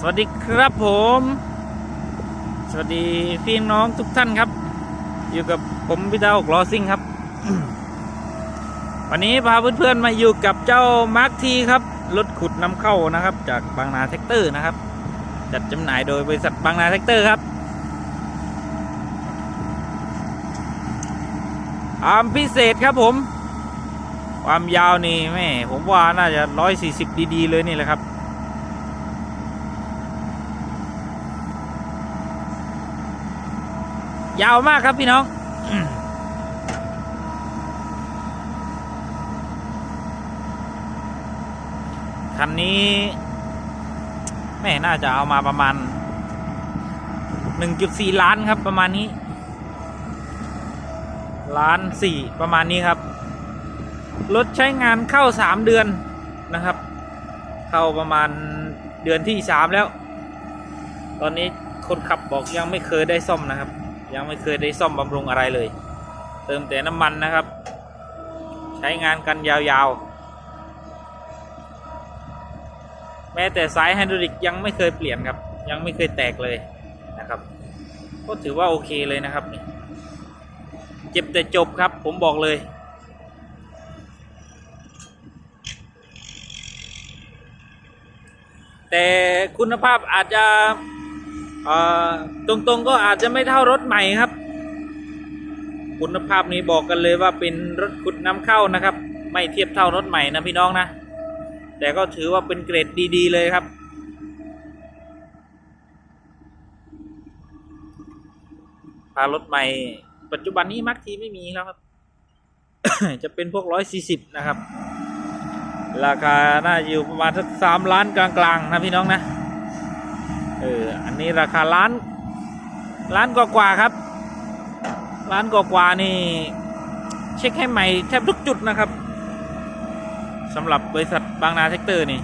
สวัสดีครับผม สวัสดีพี่น้องทุกท่านครับ อยู่กับผมพี่ดาวกลอซิงครับ วันนี้พาเพื่อนๆมาอยู่กับเจ้ามาร์คทีครับ รถขุดนำเข้านะครับ จากบางนาแท็กเตอร์นะครับ จัดจำหน่ายโดยบริษัทบางนาแท็กเตอร์ครับอามพิเศษครับผม ความยาวนี่แม่ผมว่าน่าจะร้อยสี่สิบดีๆ เลยนี่แหละครับ ยาวมากครับพี่น้องคันนี้แม่น่าจะเอามาประมาณ 1.4 ล้านครับประมาณนี้ ล้านสี่ประมาณนี้ครับ รถใช้งานเข้าสามเดือนนะครับ เข้าประมาณเดือนที่สามแล้ว ตอนนี้คนขับบอกยังไม่เคยได้ซ่อมนะครับ ยังไม่เคยได้ซ่อมบำรุงอะไรเลย เติมแต่น้ำมันนะครับ ใช้งานกันยาวๆ แม้แต่สายไฮดรอลิกยังไม่เคยเปลี่ยนครับ ยังไม่เคยแตกเลยนะครับ ก็ถือว่าโอเคเลยนะครับนี่เจ็บแต่จบครับผมบอกเลยแต่คุณภาพอาจจะ ตรงๆก็อาจจะไม่เท่ารถใหม่ครับ คุณภาพนี้บอกกันเลยว่าเป็นรถขุดนำเข้านะครับ ไม่เทียบเท่ารถใหม่นะพี่น้องนะ แต่ก็ถือว่าเป็นเกรดดี ๆ เลยครับพารถใหม่ ปัจจุบันนี้มักทีไม่มีแล้วครับ จะเป็นพวกร้อยสี่สิบนะครับ ราคาน่าอยู่ประมาณสักสามล้านกลางๆนะพี่น้องนะ อออันนี้ราคาล้านล้านกว่าๆครับล้านกว่าๆนี่ เช็คให้ใหม่แทบทุกจุดนะครับสำหรับบริษัทบางนาแท็กเตอร์นี่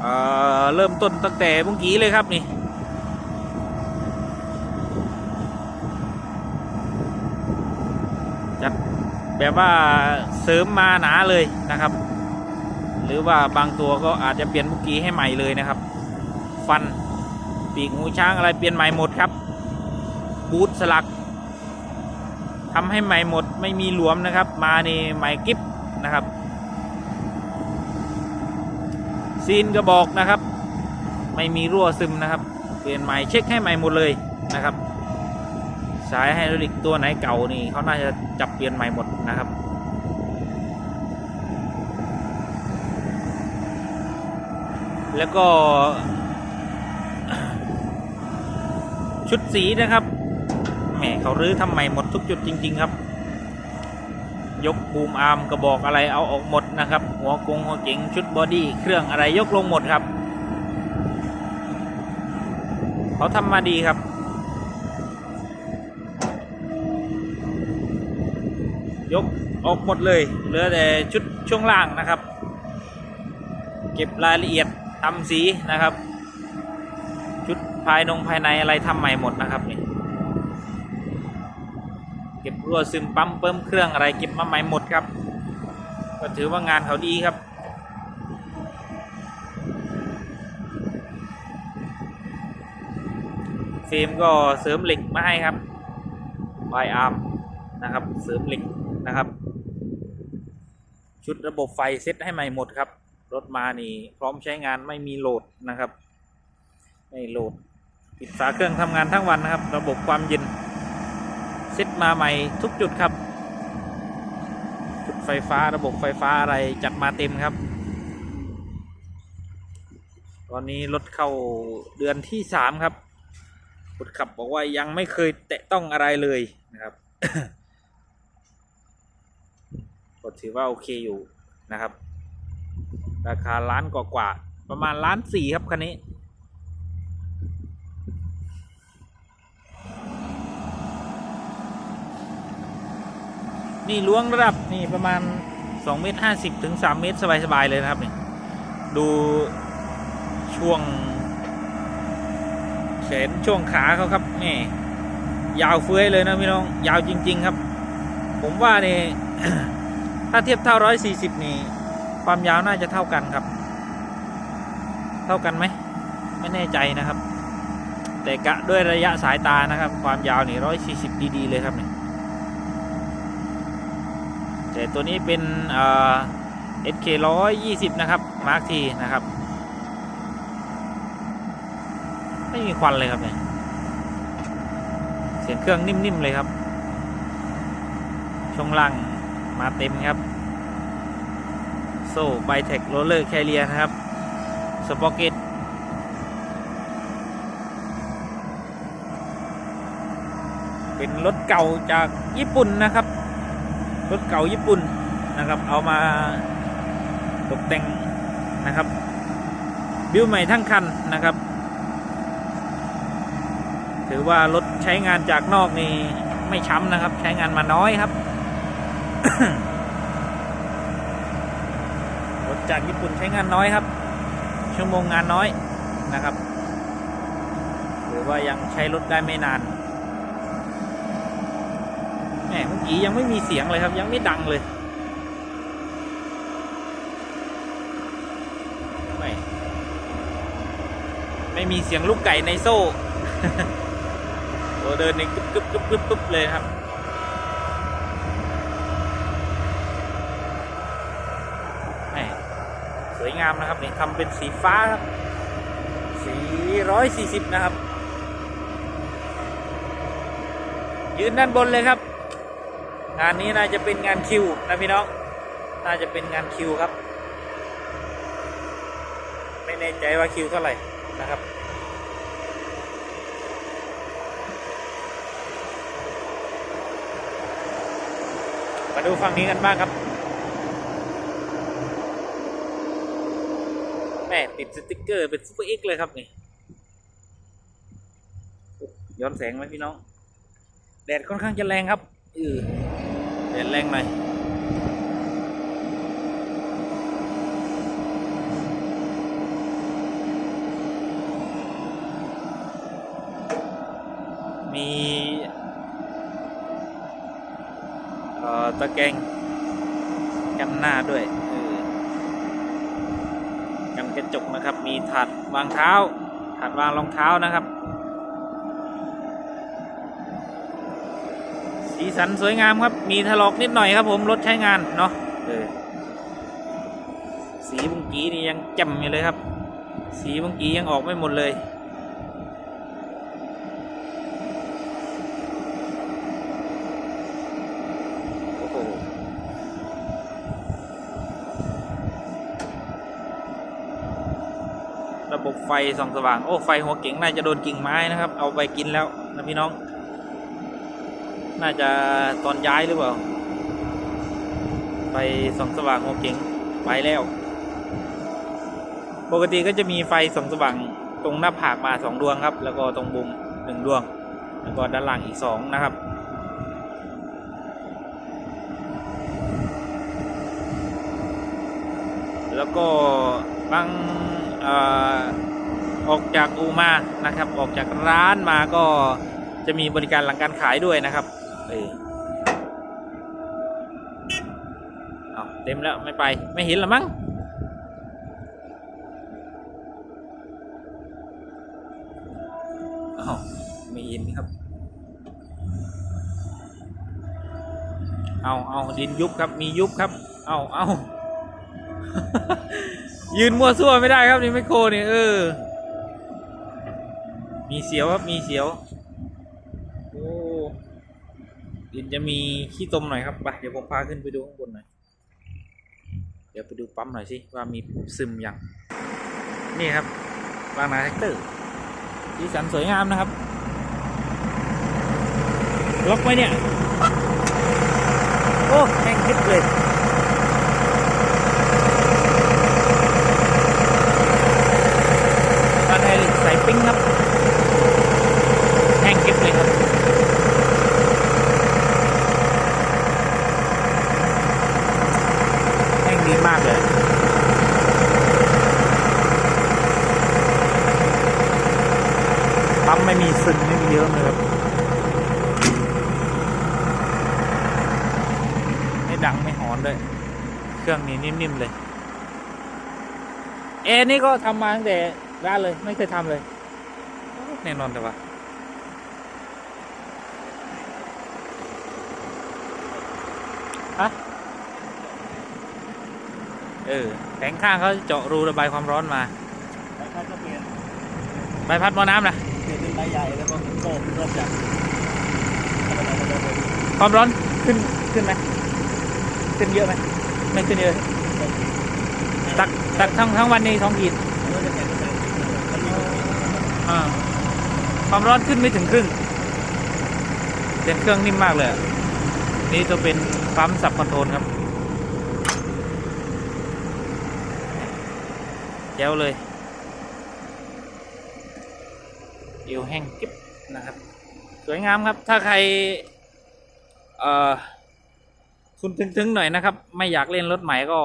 เอ่อเริ่มต้นตั้งแต่เมื่อกี้เลยครับนี่จัดแบบว่าเสริมมาหนาเลยนะครับ หรือว่าบางตัวก็อาจจะเปลี่ยนบุกี้ให้ใหม่เลยนะครับ ฟันปีกงูช้างอะไรเปลี่ยนใหม่หมดครับ บูทสลักทำให้ใหม่หมดไม่มีหลวมนะครับ มาในใหม่กิฟนะครับซีนกระบอกนะครับ ไม่มีรั่วซึมนะครับ เปลี่ยนใหม่เช็คให้ใหม่หมดเลยนะครับ สายไฮดรอลิกตัวไหนเก่านี่เขาน่าจะจับเปลี่ยนใหม่หมดนะครับ แล้วก็ ชุดสีนะครับแหมเขารื้อทำใหม่หมดทุกจุดจริง ๆ ครับ ยกบูมอาร์มกระบอกอะไรเอาออกหมดนะครับ หัวกงหัวเก๋งชุดบอดี้เครื่องอะไรยกลงหมดครับ เขาทำมาดีครับ ยกออกหมดเลยเหลือแต่ชุดช่วงล่างนะครับ เก็บรายละเอียด ทำสีนะครับ ชุดภายนงภายในอะไรทำใหม่หมดนะครับนี่เก็บรั่วซึมปั๊มเพิ่มเครื่องอะไรเก็บมาใหม่หมดครับ ก็ถือว่างานเขาดีครับเฟรมก็เสริมเหล็กมาให้ครับบายอาร์มนะครับ เสริมเหล็กนะครับ ชุดระบบไฟเซ็ตให้ใหม่หมดครับ รถมานี่ พร้อมใช้งานไม่มีโหลดนะครับ ไม่โหลดปิดฝาเครื่องทำงานทั้งวันนะครับ ระบบความเย็นเซ็ตมาใหม่ทุกจุดครับ จุดไฟฟ้าระบบไฟฟ้าอะไรจัดมาเต็มครับ ตอนนี้รถเข้าเดือนที่สามครับคนขับบอกว่ายังไม่เคยแตะต้องอะไรเลยนะครับก็ถือว่าโอเคอยู่นะครับ ราคาล้านกว่าๆประมาณล้านสี่ครับคันนี้ นี่ล้วงระดับนี่ประมาณ2เมตร50ถึง3เมตรสบาย ๆ เลยนะครับนี่ดูช่วงแขนช่วงขาเขาครับนี่ยาวเฟื้อยเลยนะพี่น้อง ยาวจริง ๆ ครับ ผมว่านี่ถ้าเทียบเท่า140นี่ ความยาวน่าจะเท่ากันครับ เท่ากันไหม ไม่แน่ใจนะครับ แต่กะด้วยระยะสายตานะครับ ความยาวนี่ร้อยสี่สิบดีๆเลยครับเนี่ยแต่ตัวนี้เป็นเอ่อ SK ร้อยยี่สิบนะครับ มาร์คทีนะครับ ไม่มีควันเลยครับเนี่ยเสียงเครื่องนิ่มๆเลยครับ ช่วงล่างมาเต็มครับ โซ่ไบเทคโรลเลอร์แคเรียนะครับ สปอเกตเป็นรถเก่าจากญี่ปุ่นนะครับ รถเก่าญี่ปุ่นนะครับ เอามาตกแต่งนะครับ บิวใหม่ทั้งคันนะครับ ถือว่ารถใช้งานจากนอกนี่ไม่ช้ำนะครับ ใช้งานมาน้อยครับ จากญี่ปุ่นใช้งานน้อยครับ ชั่วโมงงานน้อยนะครับ หรือว่ายังใช้รถได้ไม่นานแหมเมื่อกี้ยังไม่มีเสียงเลยครับ ยังไม่ดังเลยไม่ไม่มีเสียงลูกไก่ในโซ่โอเดินนี่กึบกึบกึบกึบกึบเลยครับ แหมสวย งามนะครับนี่ทำเป็นสีฟ้าครับสีร้อยสี่สิบนะครับ ยืนด้านบนเลยครับ งานนี้น่าจะเป็นงานคิวนะพี่น้อง น่าจะเป็นงานคิวครับ ไม่แน่ใจว่าคิวเท่าไหร่นะครับมาดูฝั่งนี้กันบ้างครับ ม่ติดสติกเกอร์เป็นซูเปอร์เอ็กเลยครับนี่ย้อนแสงไหมพี่น้อง แดดค่อนข้างจะแรงครับเออแดดแรงไหน่อยมีตะแกรงกันหน้าด้วย กระจกนะครับ มีถาดวางเท้าถาดวางรองเท้านะครับ สีสันสวยงามครับ มีถลอกนิดหน่อยครับผมรถใช้งานเนาะเออสีบุงกี้นี่ยังจำอยู่เลยครับ สีบุงกี้ยังออกไม่หมดเลย โอ้โห ระบบไฟส่องสว่าง โอ้ไฟหัวเก๋งน่าจะโดนกิ่งไม้นะครับ เอาไปกินแล้วนะพี่น้อง น่าจะตอนย้ายหรือเปล่า ไฟส่องสว่างหัวเก๋งไปแล้ว ปกติก็จะมีไฟส่องสว่างตรงหน้าผากมาสองดวงครับ แล้วก็ตรงบุมหนึ่งดวง แล้วก็ด้านหล่างอีกสองนะครับแล้วก็บาง ออกจากอูมานะครับ ออกจากร้านมาก็จะมีบริการหลังการขายด้วยนะครับเออเอาเต็มแล้วไม่ไปไม่เห็นหรอมั้งอาไม่เห็นครับ เอาเอาดินยุบครับมียุบครับ เอาเอา ยืนมั่วซั่วไม่ได้ครับนี่ไมโครนี่เออ มีเสียวครับมีเสียวโอ้ดินจะมีขี้ตมหน่อยครับไปเดี๋ยวผมพาขึ้นไปดูข้างบนหน่อยเดี๋ยวไปดูปั๊มหน่อยสิว่ามีซึมยังนี่ครับบางนาแท็กเตอร์สีสันสวยงามนะครับ ล็อกไว้เนี่ย โอ้แห้งคลิปเลย ตอนไฮลิกใส่ปิ้งครับ แห้งเก็บเลยครับ แห้มากเลยปั๊มไม่มีซึมไม่มีเยอะเลยครับไม่ดังไม่หอนเลย เครื่องนี้นิ่มๆเลยแอร์นี่ก็ทำมาตั้งแต่ร้านเลยไม่เคยทำเลยแน่นอนแต่ว่าฮะ เออแผงข้างเขาเจาะรูระบายความร้อนมาแต่ถ้าจะเปลี่ยนใบพัดหมอน้ำนะเปลี่ยนเป็นใบใหญ่แล้วก็โซ่เริ่มจากธรรมดาธรรมดาเลยความร้อนขึ้นขึ้นไหมขึ้นเยอะไหมไม่ขึ้นเยอะตักตักทั้งทั้งวันนี้ท้องขีดแล้วจะแข่งกันมันมีอ่าความร้อนขึ้นไม่ถึงครึ่งเป็นเครื่องนิ่มมากเลยอะนี่จะเป็นปั๊มสับคอนโทรลครับ แย้วเลย เอวแห้งกิ๊บนะครับ สวยงามครับ ถ้าใครเอ่อคุณถึงๆหน่อยนะครับ ไม่อยากเล่นรถใหม่ก็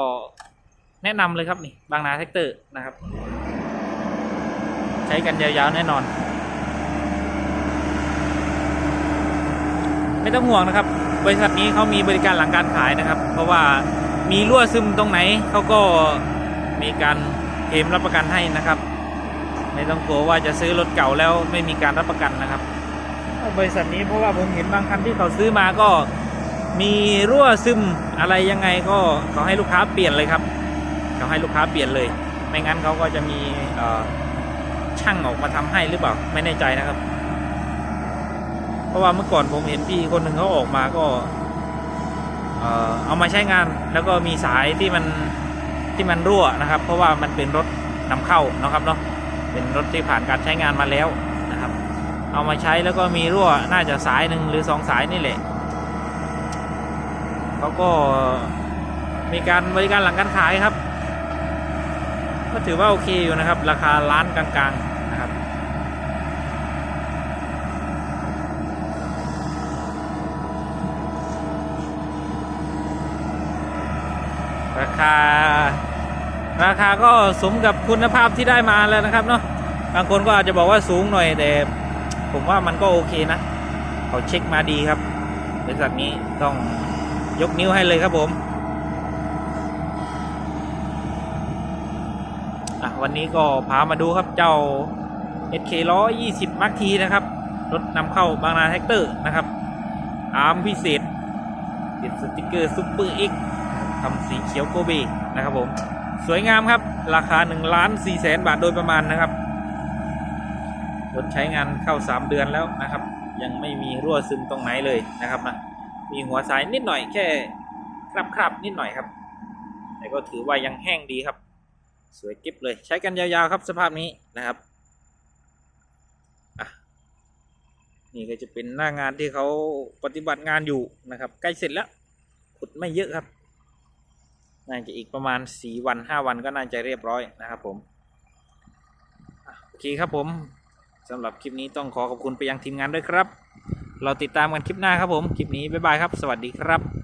แนะนำเลยครับนี่ บางนาแท็กเตอร์นะครับ ใช้กันยาวๆแน่นอน ไม่ต้องห่วงนะครับ บริษัทนี้เขามีบริการหลังการขายนะครับ เพราะว่ามีรั่วซึมตรงไหนเขาก็มีการ เคลมรับประกันให้นะครับ ไม่ต้องกลัวว่าจะซื้อรถเก่าแล้วไม่มีการรับประกันนะครับ บริษัทนี้เพราะว่าผมเห็นบางคันที่เขาซื้อมาก็มีรั่วซึมอะไรยังไงก็เขาให้ลูกค้าเปลี่ยนเลยครับ เขาให้ลูกค้าเปลี่ยนเลย ไม่งั้นเขาก็จะมีช่างออกมาทำให้หรือเปล่าไม่แน่ใจนะครับ เพราะว่าเมื่อก่อนผมเห็นพี่คนหนึ่งเขาออกมาก็เอามาใช้งานแล้วก็มีสายที่มัน ที่มันรั่วนะครับ เพราะว่ามันเป็นรถนำเข้านะครับเนาะเป็นรถที่ผ่านการใช้งานมาแล้วนะครับ เอามาใช้แล้วก็มีรั่วน่าจะสายหนึ่งหรือสองสายนี่แหละเขาก็มีการบริการหลังการขายครับ ก็ถือว่าโอเคอยู่นะครับ ราคาล้านกลางๆนะครับ ราคา ราคาก็สมกับคุณภาพที่ได้มาแล้วนะครับเนาะบางคนก็อาจจะบอกว่าสูงหน่อยแต่ผมว่ามันก็โอเคนะ เขาเช็คมาดีครับบริษัทนี้ต้องยกนิ้วให้เลยครับผมอะวันนี้ก็พามาดูครับเจ้า SK 120 m a r k T นะครับ รถนำเข้าบางนาแท็กเตอร์นะครับ อาร์มพิเศษติดสติกเกอร์ซุปเปอร์เอ็กทำสีเขียวโกเบนะครับผม สวยงามครับ ราคา1ล้าน4แสนบาทโดยประมาณนะครับรถใช้งานเข้า 3 เดือนแล้วนะครับ ยังไม่มีรั่วซึมตรงไหนเลยนะครับนะมีหัวสายนิดหน่อยแค่คราบๆนิดหน่อยครับ แต่ก็ถือว่ายังแห้งดีครับ สวยกิ๊บเลย ใช้กันยาวๆครับสภาพนี้นะครับอะนี่ก็จะเป็นหน้างานที่เขาปฏิบัติงานอยู่นะครับ ใกล้เสร็จแล้วขุดไม่เยอะครับ น่าจะอีกประมาณสี่วันห้าวันก็น่าจะเรียบร้อยนะครับผมโอเคครับผมสำหรับคลิปนี้ต้องขอขอบคุณไปยังทีมงานด้วยครับ เราติดตามกันคลิปหน้าครับผม คลิปนี้บ๊ายบายครับ สวัสดีครับ